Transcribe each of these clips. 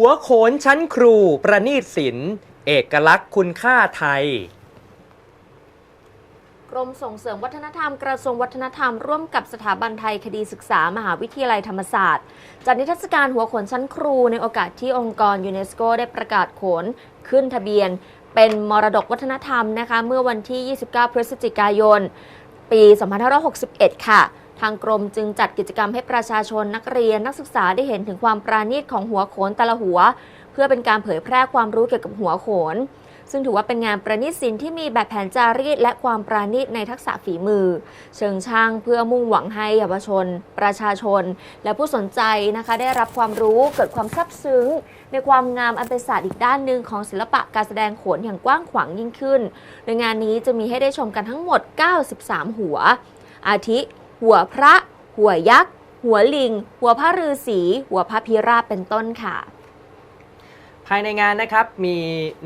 หัวโขนชั้นครูประณีตศิลป์เอกลักษณ์คุณค่าไทย กรมส่งเสริมวัฒนธรรมกระทรวงวัฒนธรรมร่วมกับสถาบันไทยคดีศึกษามหาวิทยาลัยธรรมศาสตร์ จัดนิทรรศการหัวโขนชั้นครูในโอกาสที่องค์กรยูเนสโกได้ประกาศโขนขึ้นทะเบียน เป็นมรดกวัฒนธรรมนะคะเมื่อวันที่ 29 พฤศจิกายน ปี 2561 ค่ะ ทางกรมจึงจัดกิจกรรมให้ประชาชนนักเรียนนักศึกษาได้เห็นถึงความปราณีตของหัวโขนแต่ละหัว เพื่อเป็นการเผยแพร่ความรู้เกี่ยวกับหัวโขน ซึ่งถือว่าเป็นงานประณีตศิลป์ที่มีแบบแผนจารีตและความปราณีตในทักษะฝีมือ เชิงช่างเพื่อมุ่งหวังให้เยาวชน ประชาชน และผู้สนใจนะคะ ได้รับความรู้เกิดความซาบซึ้ง ในความงามอันเป็นศาสตร์อีกด้านหนึ่งของศิลปะการแสดงโขนอย่างกว้างขวางยิ่งขึ้น โดยงานนี้จะมีให้ได้ชมกันทั้งหมด 93 หัวอาทิ หัวพระ หัวยักษ์ หัวลิง หัวพระฤาษีหัวพระพิราบเป็นต้นค่ะ ภายในงานนะครับมี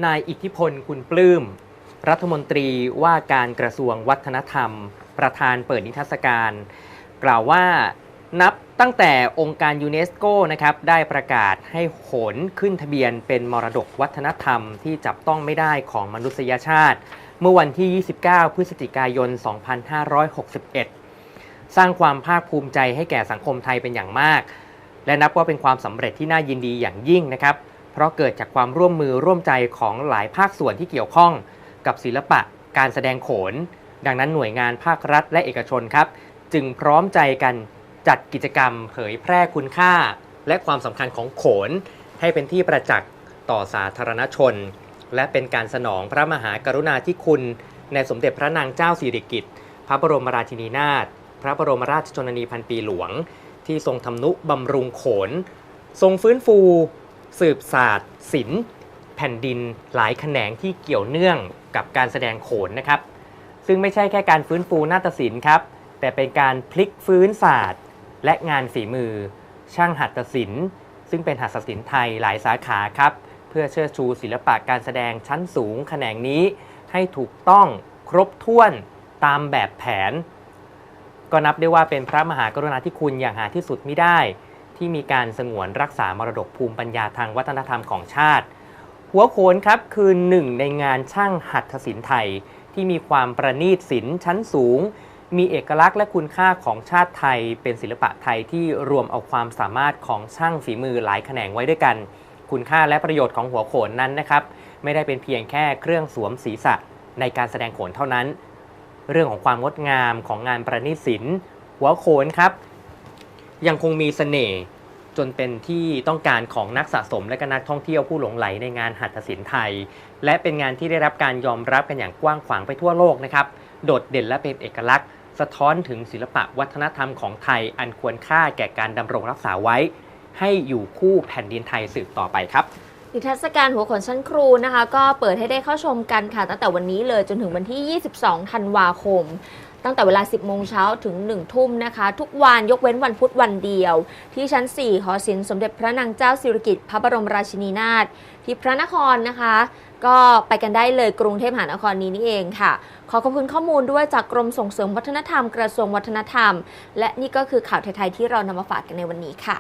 นายอิทธิพลคุณปลื้มรัฐมนตรีว่าการกระทรวงวัฒนธรรม ประธานเปิดนิทรรศการ กล่าวว่านับตั้งแต่องค์การยูเนสโกนะครับได้ประกาศให้โขนขึ้นทะเบียนเป็นมรดกวัฒนธรรมที่จับต้องไม่ได้ของมนุษยชาติ เมื่อวันที่ 29 พฤศจิกายน 2561 สร้างความภาคภูมิใจให้แก่สังคมไทยเป็นอย่างมาก และนับว่าเป็นความสำเร็จที่น่ายินดีอย่างยิ่งนะครับ เพราะเกิดจากความร่วมมือร่วมใจของหลายภาคส่วนที่เกี่ยวข้อง กับศิลปะ การแสดงโขน ดังนั้นหน่วยงานภาครัฐและเอกชนครับ จึงพร้อมใจกันจัดกิจกรรม เผยแพร่คุณค่า และความสำคัญของโขน ให้เป็นที่ประจักษ์ต่อสาธารณชน และเป็นการสนองพระมหากรุณาธิคุณ ในสมเด็จพระนางเจ้าสิริกิติ์พระบรมราชินีนาถ พระบรมราชชนนีพันปีหลวง ที่ทรงทำนุบำรุงโขน ทรงฟื้นฟู สืบศาสตร์ศิลป์แผ่นดินหลายแขนงที่เกี่ยวเนื่องกับการแสดงโขนนะครับ ซึ่งไม่ใช่แค่การฟื้นฟูนาฏศิลป์ครับ แต่เป็นการพลิกฟื้นศาสตร์ และงานฝีมือ ช่างหัตถศิลป์ ซึ่งเป็นหัตถศิลป์ไทยหลายสาขาครับ เพื่อเชิดชูศิลปะการแสดงชั้นสูงแขนงนี้ ให้ถูกต้องครบถ้วนตามแบบแผน ก็นับได้ว่าเป็นพระมหากรุณาธิคุณอย่างหาที่สุดไม่ได้ ที่มีการสงวนรักษามรดกภูมิปัญญาทางวัฒนธรรมของชาติ หัวโขนครับคือหนึ่งในงานช่างหัตถศิลป์ไทย ที่มีความประณีตศิลป์ชั้นสูง มีเอกลักษณ์และคุณค่าของชาติไทย เป็นศิลปะไทยที่รวมเอาความสามารถของช่างฝีมือหลายแขนงไว้ด้วยกัน คุณค่าและประโยชน์ของหัวโขนนั้นนะครับ ไม่ได้เป็นเพียงแค่เครื่องสวมศีรษะในการแสดงโขนเท่านั้น เรื่องของความงดงามของงานประณีตศิลป์หัวโขนครับ ยังคงมีเสน่ห์จนเป็นที่ต้องการของนักสะสมและก็นักท่องเที่ยวผู้หลงไหลในงานหัตถศิลป์ไทย และเป็นงานที่ได้รับการยอมรับกันอย่างกว้างขวางไปทั่วโลกนะครับ โดดเด่นและเป็นเอกลักษณ์ สะท้อนถึงศิลปะวัฒนธรรมของไทย อันควรค่าแก่การดำรงรักษาไว้ ให้อยู่คู่แผ่นดินไทยสืบต่อไปครับ นิทรรศการหัวขนชั้นครูนะคะ ก็เปิดให้ได้เข้าชมกันค่ะ ตั้งแต่วันนี้เลยจนถึงวันที่ 22 ธันวาคม ตั้งแต่เวลา 10 โมงเช้าถึง 1 ทุ่มนะคะ ทุกวันยกเว้นวันพุธวันเดียว ที่ชั้น 4 หอศิลป์สมเด็จพระนางเจ้าสิริกิติ์พระบรมราชินีนาถที่พระนครนะคะ ก็ไปกันได้เลยกรุงเทพมหานครนี้นี่เองค่ะ ขอขอบคุณข้อมูลด้วยจากกรมส่งเสริมวัฒนธรรมกระทรวงวัฒนธรรม และนี่ก็คือข่าวไทยๆที่เรานำมาฝากกันในวันนี้ค่ะ